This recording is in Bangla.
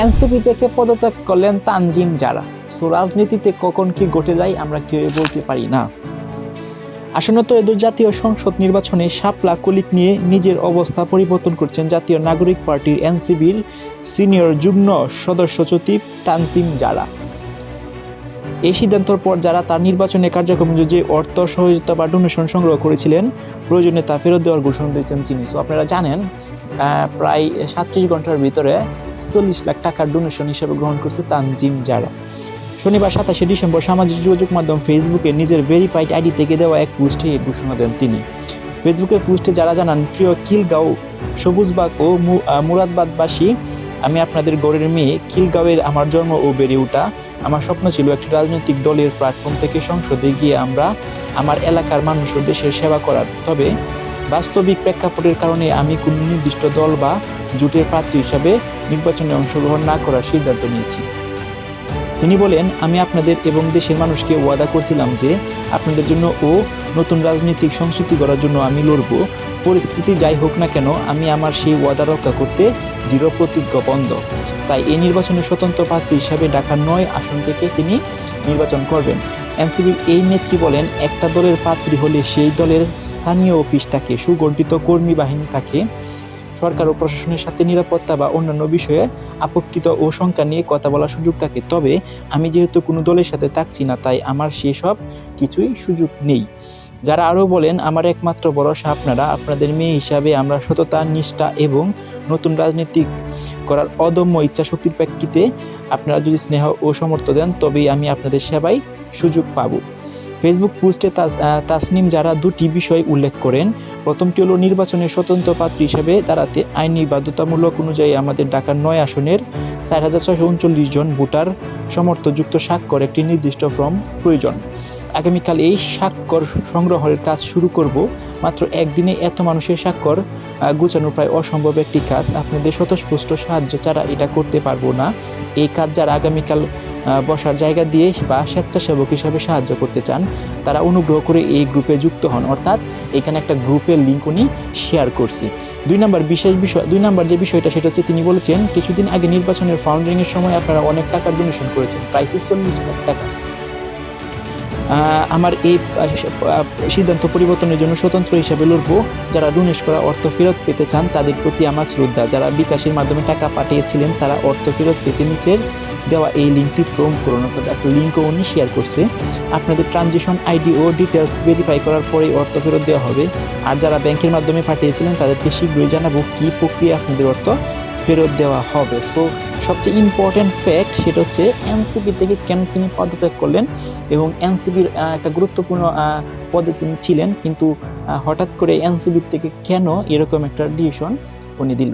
এনসিপি থেকে পদত্যাগ করলেন তানজিম যারা। সো রাজনীতিতে কখন কি ঘটে যায় আমরা কেউ বলতে পারি না। আসন্ন এদের জাতীয় সংসদ নির্বাচনে শাপলা কলিক নিয়ে নিজের অবস্থা পরিবর্তন করছেন জাতীয় নাগরিক পার্টির এনসিবির সিনিয়র যুগ্ম সদস্য সচিব তানসিম যারা। এই সিদ্ধান্তের পর যারা তার নির্বাচনে কার্যক্রম যে অর্থ, সহযোগিতা বা ডোনেশন সংগ্রহ করেছিলেন, প্রয়োজনে তা ফেরত দেওয়ার ঘোষণা দিয়েছেন তিনি। সো আপনারা জানেন প্রায় সাতত্রিশ ঘণ্টার ভিতরে চল্লিশ লাখ টাকার ডোনেশন হিসেবে গ্রহণ করছে তানজিম যারা। শনিবার সাতাশে ডিসেম্বর সামাজিক যোগাযোগ মাধ্যম ফেসবুকে নিজের ভেরিফাইড আইডি থেকে দেওয়া এক পোস্টে এই ঘোষণা দেন তিনি। ফেসবুকের পোস্টে যারা জানান, প্রিয় খিলগাঁও সবুজবাগ ও মুরাদবাদবাসী, আমি আপনাদের গড়ের মেয়ে, খিলগাঁওয়ের আমার জন্ম ও বেড়ে ওঠা। আমার স্বপ্ন ছিল একটি রাজনৈতিক দলের প্ল্যাটফর্ম থেকে সংসদে গিয়ে আমরা আমার এলাকার মানুষ ও দেশের সেবা করার। তবে বাস্তবিক প্রেক্ষাপটের কারণে আমি কোনো নির্দিষ্ট দল বা জোটের প্রার্থী হিসাবে নির্বাচনে অংশগ্রহণ না করার সিদ্ধান্ত নিয়েছি। তিনি বলেন, আমি আপনাদের এবং দেশের মানুষকে ওয়াদা করছিলাম যে আপনাদের জন্য ও নতুন রাজনৈতিক সংস্কৃতি গড়ার জন্য আমি লড়ব। পরিস্থিতি যাই হোক না কেন, আমি আমার সেই ওয়াদা রক্ষা করতে দৃঢ় প্রতিজ্ঞবন্ধ তাই এই নির্বাচনে স্বতন্ত্র প্রার্থী হিসাবে ঢাকার নয় আসন থেকে তিনি নির্বাচন করবেন। এনসিবির এই নেত্রী বলেন, একটা দলের প্রার্থী হলে সেই দলের স্থানীয় অফিস থাকে সুগঠিত কর্মী বাহিনী থাকে সরকার ও প্রশাসনের সাথে নিরাপত্তা বা অন্যান্য বিষয়ে আপক্ষিত ও শঙ্কা নিয়ে কথা বলার সুযোগ থাকে। তবে আমি যেহেতু কোনো দলের সাথে থাকছি না, তাই আমার সেসব কিছুই সুযোগ নেই। যারা আরও বলেন, আমার একমাত্র ভরসা আপনারা আপনাদের মেয়ে হিসাবে আমরা সততা, নিষ্ঠা এবং নতুন রাজনীতিক করার অদম্য ইচ্ছা শক্তির প্রেক্ষিতে আপনারা যদি স্নেহ ও সমর্থ দেন, তবেই আমি আপনাদের সেবায় সুযোগ পাব। ফেসবুক পোস্টে তাস- তাসনিম যারা দুটি বিষয় উল্লেখ করেন। প্রথমটি হলো, নির্বাচনের স্বতন্ত্র পাত্র হিসেবে দাঁড়াতে আইনি বাধ্যতামূলক অনুযায়ী আমাদের ঢাকার নয় আসনের চার হাজার ছয়শো উনচল্লিশ জন ভোটার সমর্থযুক্ত স্বাক্ষর একটি নির্দিষ্ট ফর্ম প্রয়োজন। আগামীকাল এই স্বাক্ষর সংগ্রহের কাজ শুরু করব। মাত্র একদিনে এত মানুষের স্বাক্ষর গুছানো প্রায় অসম্ভব একটি কাজ। আপনাদের স্বতঃস্পষ্ট সাহায্য ছাড়া এটা করতে পারব না। এই কাজ যারা আগামীকাল বসার জায়গা দিয়ে বা স্বেচ্ছাসেবক হিসাবে সাহায্য করতে চান, তারা অনুগ্রহ করে এই গ্রুপে যুক্ত হন। অর্থাৎ এখানে একটা গ্রুপের লিঙ্ক উনি শেয়ার করছি। দুই নম্বর বিশেষ বিষয় দুই নম্বর যে বিষয়টা, সেটা হচ্ছে তিনি বলেছেন, কিছুদিন আগে নির্বাচনের ফাউন্ডিং এর সময় আপনারা অনেক টাকা ডোনেশন করেছেন প্রায় চল্লিশ লাখ টাকা। আমার এই সিদ্ধান্ত পরিবর্তনের জন্য স্বতন্ত্র হিসাবে লড়বো। যারা ডোনেট করা অর্থ ফেরত পেতে চান, তাদের প্রতি আমার শ্রদ্ধা। যারা বিকাশের মাধ্যমে টাকা পাঠিয়েছিলেন, তারা অর্থ ফেরত পেতে নিচের দেওয়া এই লিঙ্কটি ফ্রম করুন অর্থাৎ একটা লিঙ্কও উনি শেয়ার করছে। আপনাদের ট্রানজেকশন আইডি ও ডিটেলস ভেরিফাই করার পরেই অর্থ ফেরত দেওয়া হবে। আর যারা ব্যাংকের মাধ্যমে পাঠিয়েছিলেন, তাদেরকে শীঘ্রই জানাব কী প্রক্রিয়া আপনাদের অর্থ ফেরত দেওয়া হবে। সো সবচেয়ে ইম্পর্ট্যান্ট ফ্যাক্ট সেটা হচ্ছে এনসিপি থেকে কেন তিনি পদত্যাগ করলেন এবং এনসিবির একটা গুরুত্বপূর্ণ পদে তিনি ছিলেন। কিন্তু হঠাৎ করে এনসিবির থেকে কেন এরকম একটা ডিসিশন উনি দিল?